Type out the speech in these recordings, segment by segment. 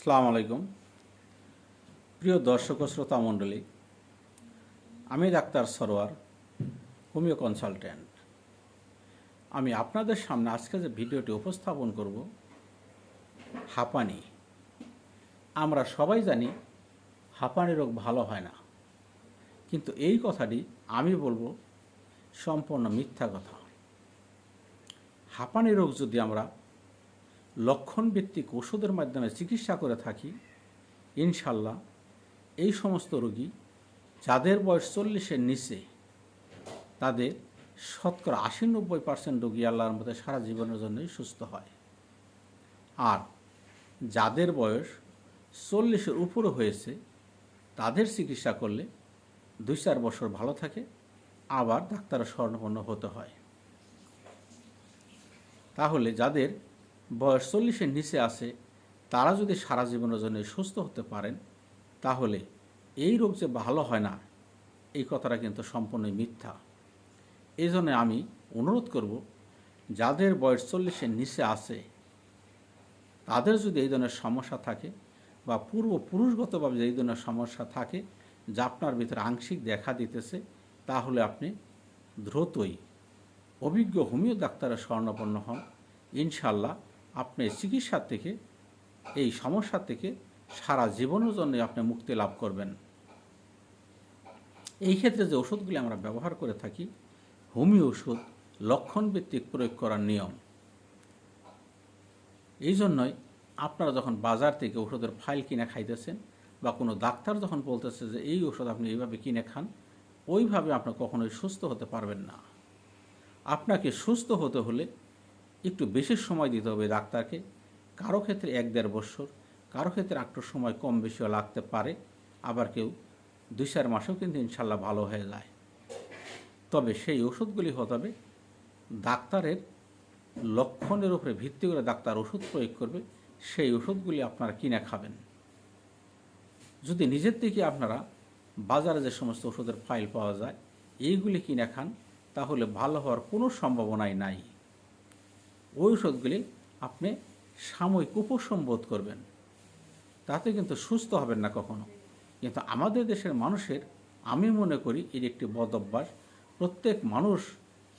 সালাম আলাইকুম। প্রিয় দর্শক শ্রোতা মণ্ডলী, আমি ডাক্তার সরোয়ার, হোমিও কনসালট্যান্ট আমি আপনাদের সামনে আজকে যে ভিডিওটি উপস্থাপন করব, হাঁপানি। আমরা সবাই জানি হাঁপানি রোগ ভালো হয় না। কিন্তু এই কথাটি আমি বলব সম্পূর্ণ মিথ্যা কথা। হাঁপানি রোগ যদি আমরা লক্ষণ ভিত্তিক ওষুধের মাধ্যমে চিকিৎসা করে থাকি, ইনশাল্লাহ এই সমস্ত রোগী যাদের বয়স চল্লিশের নিচে, তাদের শতকরা আশি নব্বই পার্সেন্ট রোগী আল্লাহর মধ্যে সারা জীবনের জন্যই সুস্থ হয়। আর যাদের বয়স চল্লিশের উপরে হয়েছে, তাদের চিকিৎসা করলে দুই চার বছর ভালো থাকে, আবার ডাক্তারের স্বর্ণপন্ন হতে হয়। তাহলে যাদের বয়স চল্লিশের নিচে আছে, তারা যদি সারা জীবনের জন্য সুস্থ হতে পারেন, তাহলে এই রোগ যে ভালো হয় না, এই কথাটা কিন্তু সম্পূর্ণই মিথ্যা। এই জন্য আমি অনুরোধ করব, যাদের বয়স চল্লিশের নিচে আছে, তাদের যদি এই ধরনের সমস্যা থাকে বা পূর্ব পুরুষগতভাবে যে এই ধরনের সমস্যা থাকে, যা আপনার ভিতরে আংশিক দেখা দিতেছে, তাহলে আপনি দ্রুতই অভিজ্ঞ হোমিও ডাক্তারের স্বর্ণপন্ন হন। ইনশাল্লাহ আপনি চিকিৎসার থেকে, এই সমস্যা থেকে সারা জীবনের জন্য আপনি মুক্তি লাভ করবেন। এই ক্ষেত্রে যে ওষুধগুলি আমরা ব্যবহার করে থাকি, হোমিও ওষুধ, লক্ষণভিত্তিক প্রয়োগ করার নিয়ম। এই জন্যই আপনারা যখন বাজার থেকে ওষুধের ফাইল কিনে খাইতেছেন বা কোনো ডাক্তার যখন বলতেছে যে, এই ওষুধ আপনি এইভাবে কিনে খান, ওইভাবে আপনি কখনোই সুস্থ হতে পারবেন না। আপনাকে সুস্থ হতে হলে একটু বেশি সময় দিতে হবে ডাক্তারকে। কারও ক্ষেত্রে এক দেড় বছর, কারও ক্ষেত্রে একটু সময় কম বেশিও লাগতে পারে। আবার কেউ দুই চার মাসেও কিন্তু ইনশাল্লাহ ভালো হয়ে যায়। তবে সেই ওষুধগুলি হতে হবে। ডাক্তারের লক্ষণের উপরে ভিত্তি করে ডাক্তার ওষুধ প্রয়োগ করবে, সেই ওষুধগুলি আপনারা কিনে খাবেন। যদি নিজের থেকে আপনারা বাজারে যে সমস্ত ওষুধের ফাইল পাওয়া যায়, এইগুলি কিনে খান, তাহলে ভালো হওয়ার কোনো সম্ভাবনাই নাই। ওই ওষুধগুলি আপনি সাময়িক উপশম বোধ করবেন। তাতে কিন্তু সুস্থ হবেন না কখনো। কিন্তু আমাদের দেশের মানুষের, আমি মনে করি, এর একটি বদ অভ্যাস, প্রত্যেক মানুষ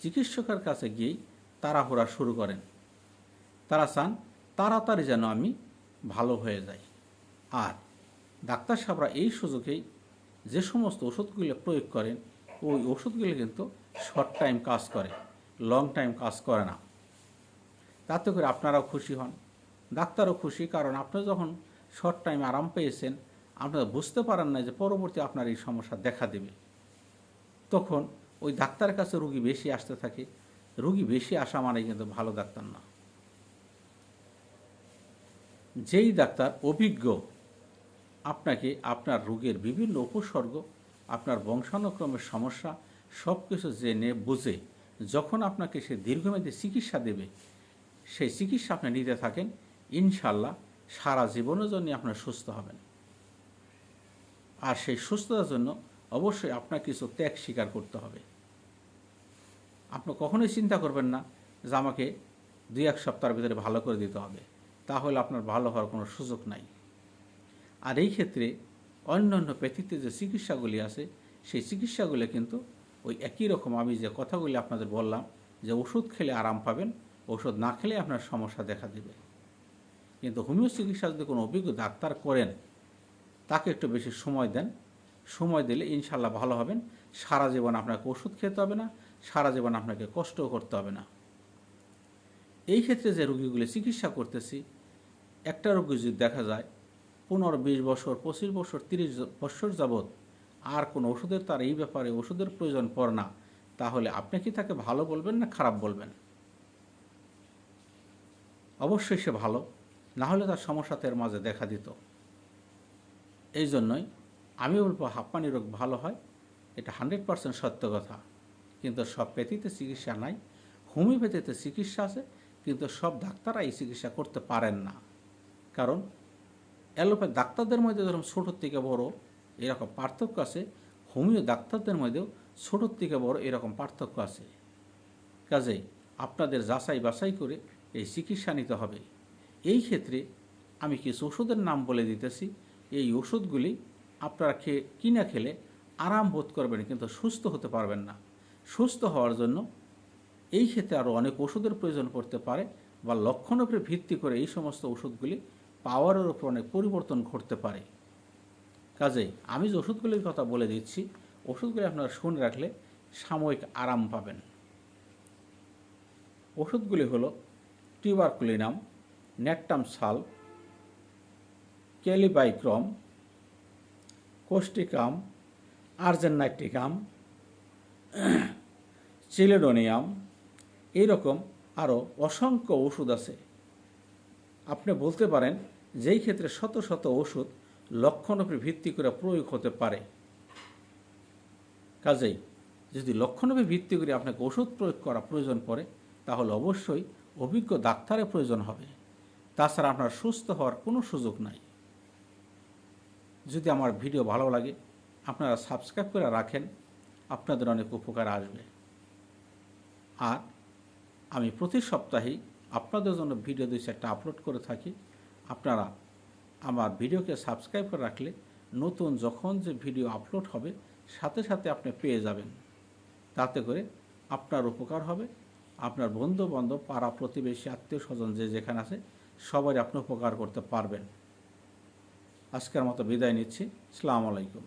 চিকিৎসকের কাছে গিয়েই তাড়াহুড়া শুরু করেন। তারা চান তাড়াতাড়ি যেন আমি ভালো হয়ে যাই। আর ডাক্তার সাহেবরা এই সুযোগেই যে সমস্ত ওষুধগুলি প্রয়োগ করেন, ওই ওষুধগুলি কিন্তু শর্ট টাইম কাজ করে লং টাইম কাজ করে না। তাতে করে আপনারাও খুশি হন। ডাক্তারও খুশি, কারণ আপনি যখন শর্ট টাইম আরাম পেয়েছেন আপনারা বুঝতে পারেন না যে পরবর্তী আপনার এই সমস্যা দেখা দেবে। তখন ওই ডাক্তারের কাছে রুগী বেশি আসতে থাকে। রুগী বেশি আসা মানে কিন্তু ভালো ডাক্তার না। যেই ডাক্তার অভিজ্ঞ, আপনাকে আপনার রোগের বিভিন্ন উপসর্গ, আপনার বংশানুক্রমের সমস্যা সব কিছু জেনে, বুঝে, যখন আপনাকে সে দীর্ঘমেয়াদী চিকিৎসা দেবে সেই চিকিৎসা আপনি নিতে থাকেন ইনশাল্লাহ সারা জীবনের জন্য আপনার সুস্থ হবেন। আর সেই সুস্থতার জন্য অবশ্যই আপনার কিছু ত্যাগ স্বীকার করতে হবে। আপনি কখনোই চিন্তা করবেন না যে আমাকে দুই, এক সপ্তাহের ভিতরে ভালো করে দিতে হবে, তাহলে আপনার ভালো হওয়ার কোনো সুযোগ নাই। আর এই ক্ষেত্রে অন্য অন্য ব্যতীতে যে চিকিৎসাগুলি আছে, সেই চিকিৎসাগুলি কিন্তু ওই একই রকম আমি যে কথাগুলি আপনাদের বললাম, যে ওষুধ খেলে আরাম পাবেন ওষুধ না খেলে আপনার সমস্যা দেখা দেবে। কিন্তু হোমিও চিকিৎসা যদি কোনো অভিজ্ঞ ডাক্তার করেন, তাকে একটু বেশি সময় দেন। সময় দিলে ইনশাল্লাহ ভালো হবেন। সারা জীবন আপনাকে ওষুধ খেতে হবে না, সারা জীবন আপনাকে কষ্টও করতে হবে না। এই ক্ষেত্রে যে রোগীগুলি চিকিৎসা করতেছি, একটা রোগী যদি দেখা যায়, পনেরো, বিশ বছর, পঁচিশ বছর, তিরিশ বছর যাবৎ আর কোনো ওষুধের, তার এই ব্যাপারে ওষুধের প্রয়োজন পড়ে না, তাহলে আপনি কি তাকে ভালো বলবেন না খারাপ বলবেন? অবশ্যই সে ভালো। না হলে তার সমস্যা তার মাঝে দেখা দিত। এই জন্যই আমি বলব হাঁপানি রোগ ভালো হয়, এটা হান্ড্রেড পার্সেন্ট সত্য কথা। কিন্তু সব পেথিতে চিকিৎসা নাই, হোমিওপ্যাথিতে চিকিৎসা আছে, কিন্তু সব ডাক্তাররা এই চিকিৎসা করতে পারেন না। কারণ অ্যালোপ্যাথ ডাক্তারদের মধ্যে ধরুন ছোটোর থেকে বড় এরকম পার্থক্য আছে, হোমিও ডাক্তারদের মধ্যেও ছোটোর থেকে বড় এরকম পার্থক্য আছে। কাজেই আপনাদের যাচাই বাছাই করে এই চিকিৎসা নিতে হবে। এই ক্ষেত্রে আমি কিছু ওষুধের নাম বলে দিতেছি। এই ওষুধগুলি আপনারা খেয়ে, কিনা খেলে আরাম বোধ করবেন, কিন্তু সুস্থ হতে পারবেন না। সুস্থ হওয়ার জন্য এই ক্ষেত্রে আরও অনেক ওষুধের প্রয়োজন পড়তে পারে বা লক্ষণের উপরে ভিত্তি করে এই সমস্ত ওষুধগুলি পাওয়ারের উপর অনেক পরিবর্তন ঘটতে পারে। কাজেই আমি যে ওষুধগুলির কথা বলে দিচ্ছি, ওষুধগুলি আপনারা শুনে রাখলে সাময়িক আরাম পাবেন। ওষুধগুলি হলো টিউবারকুলিনাম নেকটাম সাল ক্যালিবাইক্রম কোস্টিকাম আর্জেনাইটিকাম চিলেডোনিয়াম, এইরকম আরও অসংখ্য ওষুধ আছে। আপনি বলতে পারেন যেই ক্ষেত্রে শত শত ওষুধ লক্ষণ ভিত্তি করে প্রয়োগ হতে পারে। কাজেই যদি লক্ষণের ভিত্তি করে আপনাকে ওষুধ প্রয়োগ করা প্রয়োজন পড়ে, তাহলে অবশ্যই অভিজ্ঞ ডাক্তারের প্রয়োজন হবে। তাছাড়া আপনার সুস্থ হওয়ার কোনো সুযোগ নাই। যদি আমার ভিডিও ভালো লাগে, আপনারা সাবস্ক্রাইব করে রাখেন, আপনাদের অনেক উপকার আসবে। আর আমি প্রতি সপ্তাহেই আপনাদের জন্য ভিডিও দুই চারটা আপলোড করে থাকি। আপনারা আমার ভিডিওকে সাবস্ক্রাইব করে রাখলে নতুন যখন যে ভিডিও আপলোড হবে, সাথে সাথে আপনি পেয়ে যাবেন। তাতে করে আপনার উপকার হবে। আপনার বন্ধু বান্ধব পাড়া প্রতিবেশী আত্মীয় স্বজন যে যেখানে আছে সবারই আপনি উপকার করতে পারবেন। আজকের মতো বিদায় নিচ্ছি। সালাম আলাইকুম।